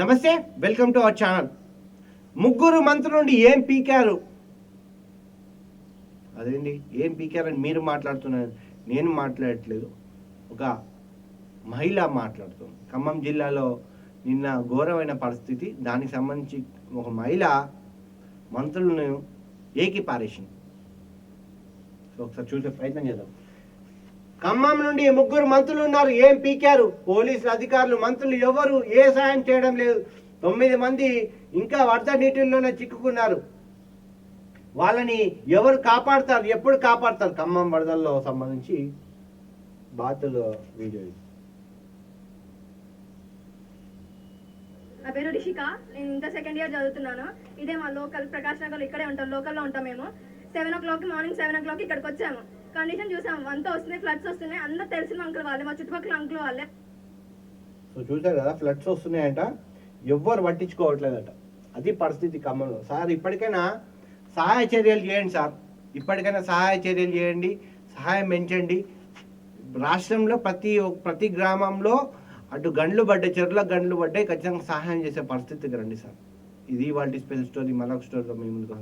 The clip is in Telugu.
నమస్తే వెల్కమ్ టు అవర్ ఛానల్ ముగ్గురు మంత్రుల నుండి ఏం పీకారు? అదేంటి? ఏం పీకారని మీరు మాట్లాడుతున్నారు? నేను మాట్లాడట్లేదు. ఒక మహిళ మాట్లాడుతుంది. ఖమ్మం జిల్లాలో నిన్న ఘోరమైన పరిస్థితి. దానికి సంబంధించి ఒక మహిళ మంత్రులను ఏకి పారేసింది సో ఒకసారి చూసే ప్రయత్నం చేద్దాం. ఖమ్మం నుండి ముగ్గురు మంత్రులు ఉన్నారు. ఏం పీకారు? పోలీసులు అధికారులు మంత్రులు ఎవరు ఏ సాయం చేయడం లేదు. తొమ్మిది మంది ఇంకా వరద నీటిల్లోనే చిక్కుకున్నారు. వాళ్ళని ఎవరు కాపాడతారు? ఎప్పుడు కాపాడతారు? ఖమ్మం వరదల్లో సంబంధించి బాతులు వీడియో నా పేరు రిషిక. నేను ఇంకా సెకండ్ ఇయర్ చదువుతున్నాను. ఇదే మా లోకల్ ప్రకాశ్ నగర్ ఇక్కడే ఉంటాం. లోకల్లో ఉంటాం మేము. Seven o'clock morning seven o'clock ఇక్కడికి వచ్చాము. కండిషన్ చూసాం. అంతా వస్తున్నాయి ఫ్లడ్స్ వస్తున్నాయి. అందరూ తెలిసిన అంకుల్ వాళ్ళే మా చుట్టుపక్కల అంకుల్ వాళ్ళే. సో చూసారు కదా ఫ్లడ్స్ వస్తున్నాయంట. ఎవ్వరు పట్టించుకోవట్లేదట. అది పరిస్థితి ఖమ్మంలో. సార్ ఇప్పటికైనా సహాయ చర్యలు చేయండి సార్. ఇప్పటికైనా సహాయ చర్యలు చేయండి. సహాయం పెంచండి. రాష్ట్రంలో ప్రతి ప్రతి గ్రామంలో అటు గండ్లు పడ్డాయి చెరువులకు గండ్లు పడ్డాయి. ఖచ్చితంగా సహాయం చేసే పరిస్థితికి రండి సార్. ఇది వాళ్ళ స్పెషల్ స్టోరీ మరొక స్టోరీతో మీ ముందుకు